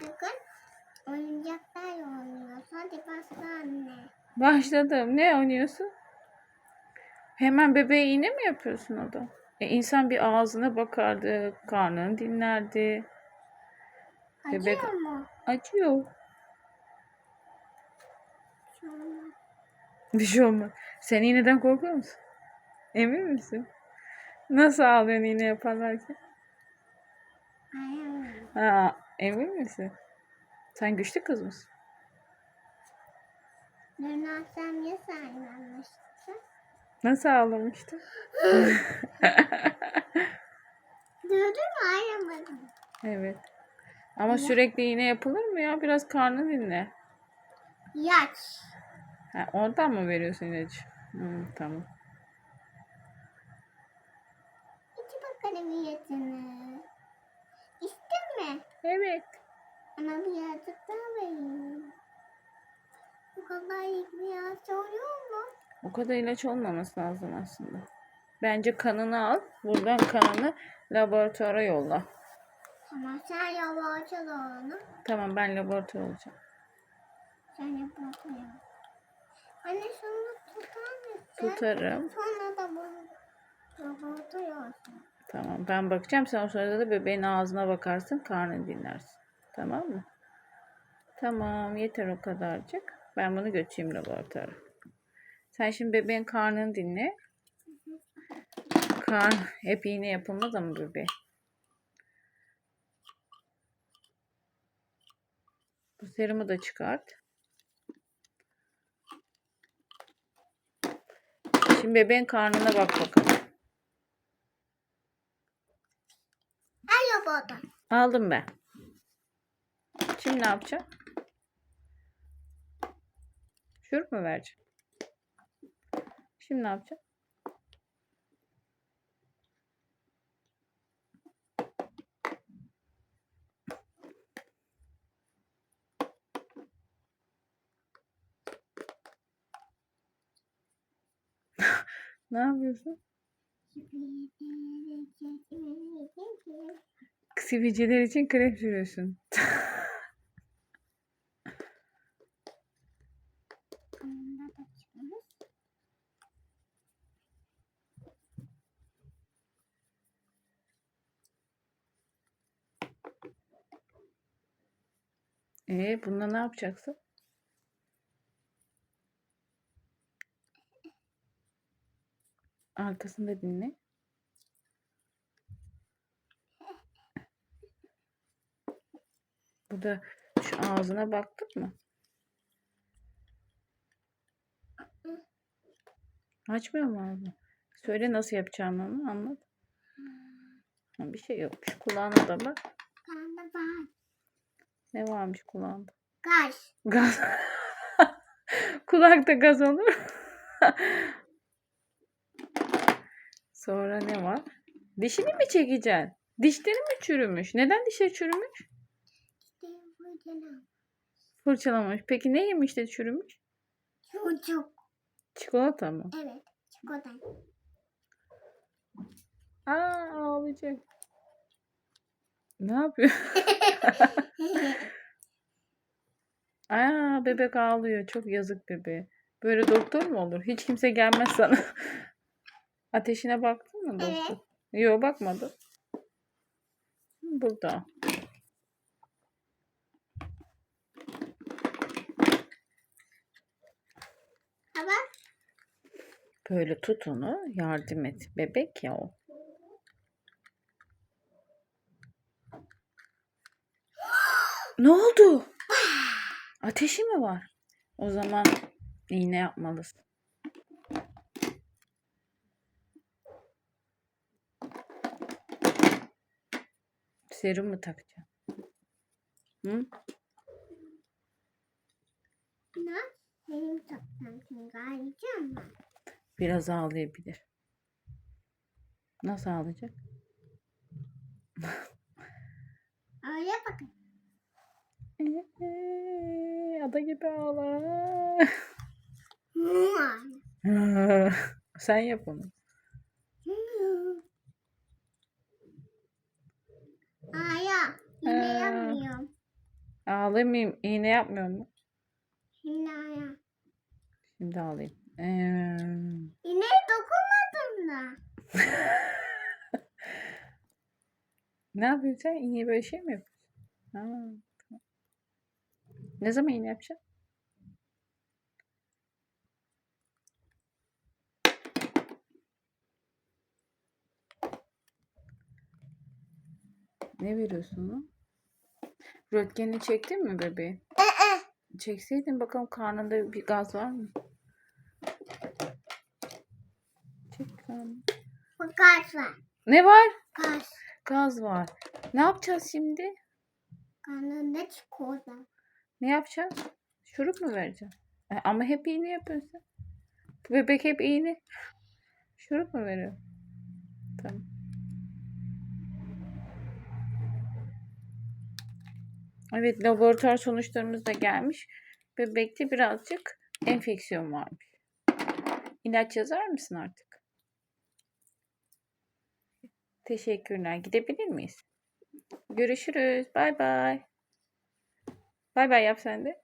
bugün oyuncaklarla oynuyoruz. Hadi başla anne. Başladım. Ne oynuyorsun? Hemen bebeğe iğne mi yapıyorsun o da? E, insan bir ağzına bakardı, karnını dinlerdi. Bebek- Acıyor mu? Acıyor. Bir şey olmaz. Sen iğneden korkuyor musun? Emin misin? Nasıl ağlıyorsun iğne yaparlarken? Ayağım. Emin misin? Sen güçlü kız mısın? Dün akşam ya saymamıştın? Nasıl ağlamıştın? Gördün mü? Ayamadım. Evet. Ama sürekli iğne yapılır mı ya? Biraz karnı dinle. Yaç. Ha, oradan mı veriyorsun ilacı? Hmm, tamam. İçi bakalım yiyetini. İstin mi? Evet. Ama birazcık daha vereyim. Bu kadar biraz oluyor mu? O kadar ilaç olmaması lazım aslında. Bence kanını al. Buradan kanını laboratuvara yolla. Tamam sen al onu. Tamam ben laboratuvar olacağım. Sen yapalım. Anne şunu tutar mısın? Tutarım. Sonra da bunu kapatıyorsun. Tamam ben bakacağım. Sen o sırada da bebeğin ağzına bakarsın. Karnını dinlersin. Tamam mı? Tamam yeter o kadarcık. Ben bunu götüreyim laboratuvara. Sen şimdi bebeğin karnını dinle. Karn hep iğne yapılmaz ama bebeğe. Bu serumu da çıkart. Şimdi bebeğin karnına bak bakalım. Al yapalım. Aldım ben. Şimdi ne yapacağım? Şurup mu vereceğim? Şimdi ne yapacağım? ne yapıyorsun? Sivilceler için krem sürüyorsun. Ee, bununla ne yapacaksın? Arkasında dinle. Bu da şu ağzına baktın mı? Açmıyor mu ağzını? Söyle nasıl yapacağını onu anlat. Bir şey yokmuş. Kulağına da bak. Ne varmış kulağında? Gaz. Gaz. Kulakta gaz olur. Sonra ne var? Dişini mi çekeceksin? Dişleri mi çürümüş? Neden dişleri çürümüş? Fırçalamış. Peki ne yemiş de çürümüş? Çocuk. Çikolata mı? Evet. Çikolata. Aa ağlayacak. Ne yapıyor? Aa bebek ağlıyor. Çok yazık bebeğe. Böyle doktor mu olur? Hiç kimse gelmez sana. Ateşine baktın mı doktor? Yok bakmadı. Burada. Ama Böyle tut onu. Yardım et. Bebek ya o. ne oldu? Ateşi mi var? O zaman iğne yapmalısın. Serum mu takacağım? Hı? ne? Benim takmam çünkü arayacağım ben. Biraz ağlayabilir. Nasıl ağlayacak? Öyle bakın. Ada gibi ağla. Sen yap onu. Aya. Yine Aa. yapmıyorum. Ağlamayayım. İğne yapmıyor mu? Şimdi ayağa. Şimdi ağlayayım. Ee, İneğe dokunmadım da. ne sen? İğneye böyle şey mi yapıyorsun? Ha, tamam. Ne zaman iğne yapacaksın? Ne veriyorsun ona? Röntgenini çektin mi bebeğin? Ee, Çekseydin bakalım karnında bir gaz var mı? Kaç var? Ne var? Kaç. Gaz var. Ne yapacağız şimdi? Karnında çikolata. Ne yapacağız? Şurup mu vereceğim? E, ama hep iğne yapıyorsun. Bu bebek hep iğne. Şurup mu veriyor? Tamam. Evet laboratuvar sonuçlarımız da gelmiş. Bebekte birazcık enfeksiyon varmış. İlaç yazar mısın artık? Teşekkürler. Gidebilir miyiz? Görüşürüz. Bay bay. Bay bay yap sen de.